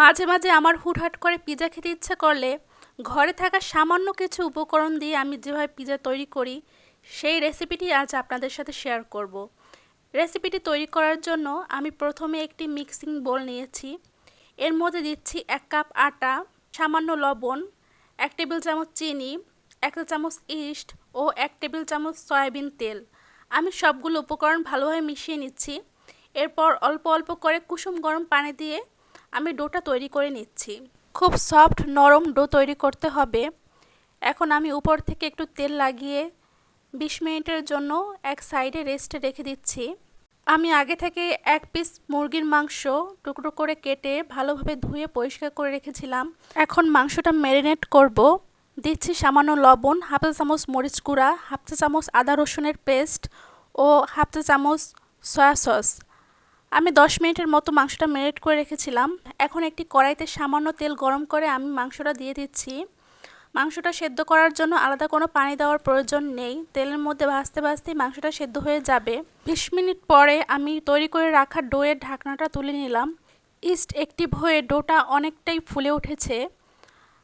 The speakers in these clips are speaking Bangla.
মাঝে মাঝে আমার হুটহাট করে পিজা খেতে ইচ্ছে করলে ঘরে থাকা সামান্য কিছু উপকরণ দিয়ে আমি যেভাবে পিৎজা তৈরি করি, সেই রেসিপিটি আজ আপনাদের সাথে শেয়ার করব। রেসিপিটি তৈরি করার জন্য আমি প্রথমে একটি মিক্সিং বোল নিয়েছি। এর মধ্যে দিচ্ছি এক কাপ আটা, সামান্য লবণ, এক টেবিল চামচ চিনি, এক চামচ ইস্ট ও এক টেবিল চামচ সয়াবিন তেল। আমি সবগুলো উপকরণ ভালোভাবে মিশিয়ে নিচ্ছি। এরপর অল্প অল্প করে কুসুম গরম পানি দিয়ে আমি ডোটা তৈরি করে নিচ্ছি। খুব সফট নরম ডো তৈরি করতে হবে। এখন আমি উপর থেকে একটু তেল লাগিয়ে বিশ মিনিটের জন্য এক সাইডে রেস্টে রেখে দিচ্ছি। আমি আগে থেকে এক পিস মুরগির মাংস টুকরো করে কেটে ভালোভাবে ধুয়ে পরিষ্কার করে রেখেছিলাম। এখন মাংসটা ম্যারিনেট করব। দিচ্ছি সামান্য লবণ, হাফ চা চামচ মরিচ গুঁড়া, হাফ চা চামচ আদা রসুনের পেস্ট ও হাফ চা চামচ সয়া সস। আমি দশ মিনিটের মতো মাংসটা ম্যারিনেট করে রেখেছিলাম। এখন একটি কড়াইতে সামান্য তেল গরম করে আমি মাংসটা দিয়ে দিচ্ছি। মাংসটা সেদ্ধ করার জন্য আলাদা কোনো পানি দেওয়ার প্রয়োজন নেই। তেলের মধ্যে ভাজতে ভাজতেই মাংসটা সেদ্ধ হয়ে যাবে। বিশ মিনিট পরে আমি তৈরি করে রাখা ডোয়ের ঢাকনাটা তুলে নিলাম। ইস্ট একটিভ হয়ে ডোটা অনেকটাই ফুলে উঠেছে।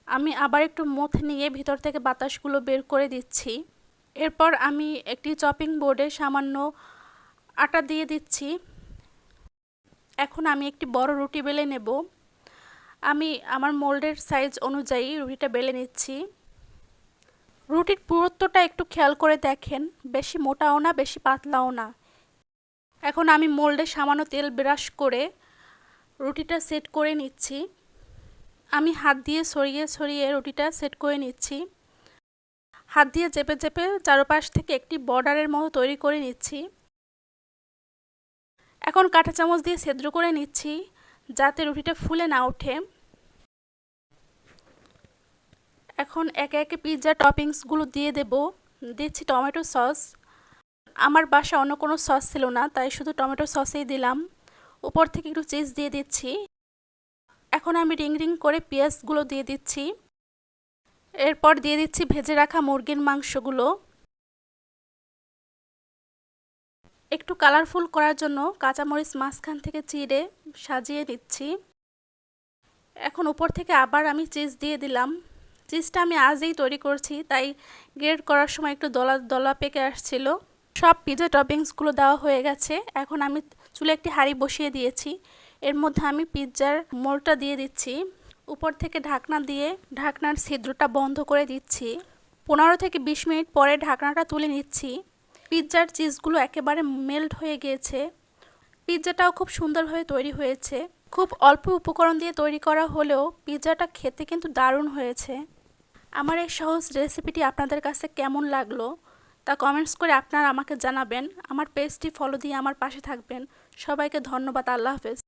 আমি আবার একটু মুথ নিয়ে ভিতর থেকে বাতাসগুলো বের করে দিচ্ছি। এরপর আমি একটি চপিং বোর্ডে সামান্য আটা দিয়ে দিচ্ছি। এখন আমি একটি বড় রুটি বেলে নেব। আমি আমার মোল্ডের সাইজ অনুযায়ী রুটিটা বেলে নিচ্ছি। রুটির পুরুত্বটা একটু খেয়াল করে দেখেন, বেশি মোটাও না, বেশি পাতলাও না। এখন আমি মোল্ডে সামান্য তেল ব্রাশ করে রুটিটা সেট করে নিচ্ছি। আমি হাত দিয়ে সরিয়ে সরিয়ে রুটিটা সেট করে নিচ্ছি। হাত দিয়ে চেপে চেপে চারপাশ থেকে একটি বর্ডারের মতো তৈরি করে নিচ্ছি। এখন কাঁটা চামচ দিয়ে সেদ্র করে নিচ্ছি, যাতে রুটিটা ফুলে না ওঠে। এখন একে একে পিৎজা টপিংসগুলো দিয়ে দেব। দিচ্ছি টমেটো সস। আমার বাসা অন্য কোনো সস ছিল না, তাই শুধু টমেটো সসেই দিলাম। উপর থেকে একটু চিজ দিয়ে দিচ্ছি। এখন আমি রিং রিং করে পেঁয়াজগুলো দিয়ে দিচ্ছি। এরপর দিয়ে দিচ্ছি ভেজে রাখা মুরগির মাংসগুলো। একটু কালারফুল করার জন্য কাঁচামরিচ মাঝখান থেকে চিড়ে সাজিয়ে দিচ্ছি এখন উপর থেকে আবার আমি চিজ দিয়ে দিলাম। চিজটা আমি আজই তৈরি করছি, তাই গ্রেড করার সময় একটু দলা দলা পেকে আসছিল। সব পিজা টপিংসগুলো দেওয়া হয়ে গেছে। এখন আমি চুলে একটি হাঁড়ি বসিয়ে দিয়েছি। এর মধ্যে আমি পিৎজার মোলটা দিয়ে দিচ্ছি। উপর থেকে ঢাকনা দিয়ে ঢাকনার ছিদ্রটা বন্ধ করে দিচ্ছি। পনেরো থেকে বিশ মিনিট পরে ঢাকনাটা তুলে নিচ্ছি। পিৎজার চিজগুলো একেবারে মেল্ট হয়ে গিয়েছে। পিৎজাটাও খুব সুন্দরভাবে তৈরি হয়েছে। খুব অল্প উপকরণ দিয়ে তৈরি করা হলেও পিৎজাটা খেতে কিন্তু দারুণ হয়েছে। আমার এই সহজ রেসিপিটি আপনাদের কাছে কেমন লাগল তা কমেন্টস করে আপনারা আমাকে জানাবেন। আমার পেজটি ফলো দিয়ে আমার পাশে থাকবেন। সবাইকে ধন্যবাদ। আল্লাহ হাফেজ।